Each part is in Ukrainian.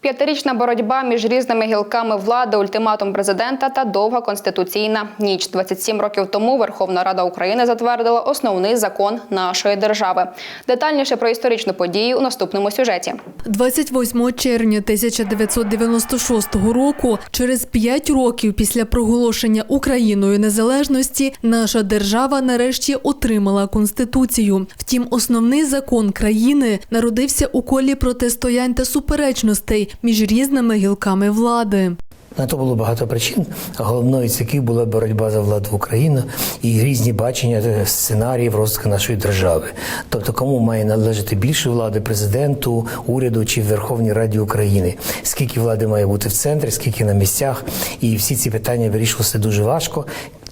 П'ятирічна боротьба між різними гілками влади, ультиматум президента та довга конституційна ніч. 27 років тому Верховна Рада України затвердила основний закон нашої держави. Детальніше про історичну подію у наступному сюжеті. 28 червня 1996 року, через п'ять років після проголошення Україною незалежності, наша держава нарешті отримала конституцію. Втім, основний закон країни народився у колі протистоянь та суперечностей між різними гілками влади. На то було багато причин. Головною з яких була боротьба за владу в Україну і різні бачення е, сценаріїв розвитку нашої держави. Тобто, кому має належати більше влади президенту, уряду чи Верховній Раді України, скільки влади має бути в центрі, скільки на місцях, і всі ці питання вирішувалися дуже важко.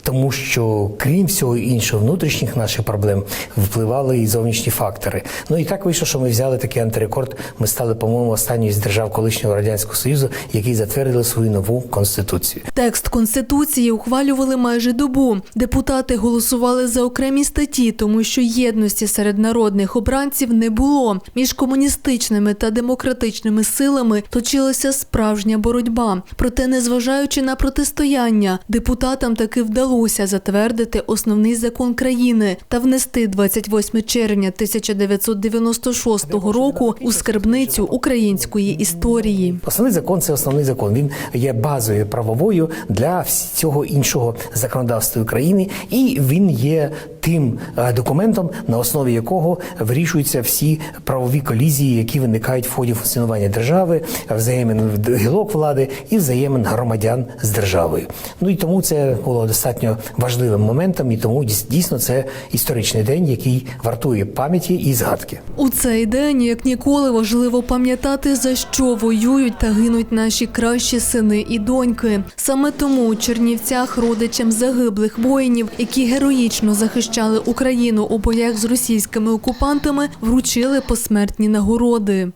Тому що крім всього іншого, внутрішніх наших проблем впливали і зовнішні фактори. Ну і так вийшло, що ми взяли такий антирекорд. Ми стали, по-моєму, останньою з держав колишнього радянського союзу, які затвердили свою нову конституцію. Текст конституції ухвалювали майже добу. Депутати голосували за окремі статті, тому що єдності серед народних обранців не було. Між комуністичними та демократичними силами точилася справжня боротьба. Проте, незважаючи на протистояння, депутатам таки вдалося затвердити основний закон країни та внести 28 червня 1996 року у скарбницю української історії. Основний закон це основний закон. Він є базою правовою для всього іншого законодавства України, і він є тим е, документом, на основі якого вирішуються всі правові колізії, які виникають в ході функціонування держави, взаємин гілок влади і взаємин громадян з державою. Ну і тому це було достатньо важливим моментом, і тому дійс- дійсно це історичний день, який вартує пам'яті і згадки. У цей день, як ніколи, важливо пам'ятати, за що воюють та гинуть наші кращі сини і доньки. Саме тому у Чернівцях родичам загиблих воїнів, які героїчно захищали Україну у боях з російськими окупантами, вручили посмертні нагороди.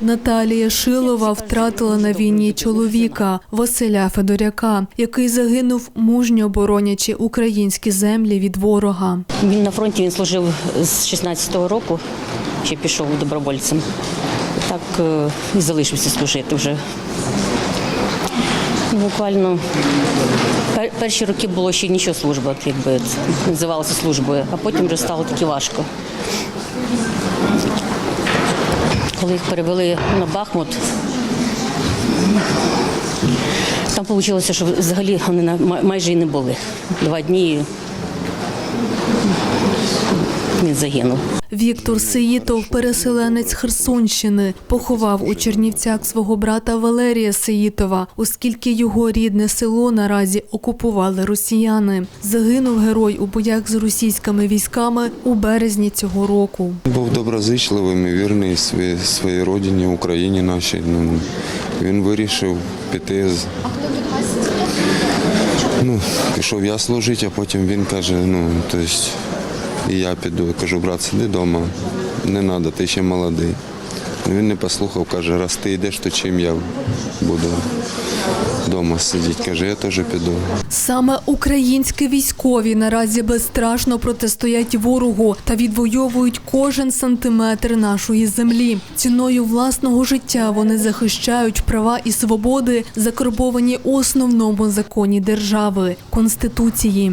Наталія Шилова втратила на війні чоловіка Василя Федоряка, який загинув мужньо боронячи українські землі від ворога. Він на фронті він служив з 16-го року, ще пішов добровольцем. Так е, і залишився служити вже. Буквально перші роки було ще нічого служба, якби це називалося службою, а потім вже стало таки важко. Коли їх перевели на Бахмут, там вийшло, що взагалі вони майже і не були. Два дні він загинув. Віктор Сеїтов, переселенець Херсонщини, поховав у Чернівцях свого брата Валерія Сеїтова, оскільки його рідне село наразі окупували росіяни. Загинув герой у боях з російськими військами у березні цього року. Був доброзичливим і вірний своїй, своїй родині, Україні нашій. Ну, він вирішив піти. з- Ну, пішов я служити, а потім він каже, ну, тобто, і я піду. Кажу, брат, сиди вдома, не треба, ти ще молодий. Він не послухав, каже, раз ти йдеш, то чим я буду вдома сидіти. Каже, я теж піду. Саме українські військові наразі безстрашно протистоять ворогу та відвоюють кожен сантиметр нашої землі. Ціною власного життя вони захищають права і свободи, закарбовані у основному законі держави конституції.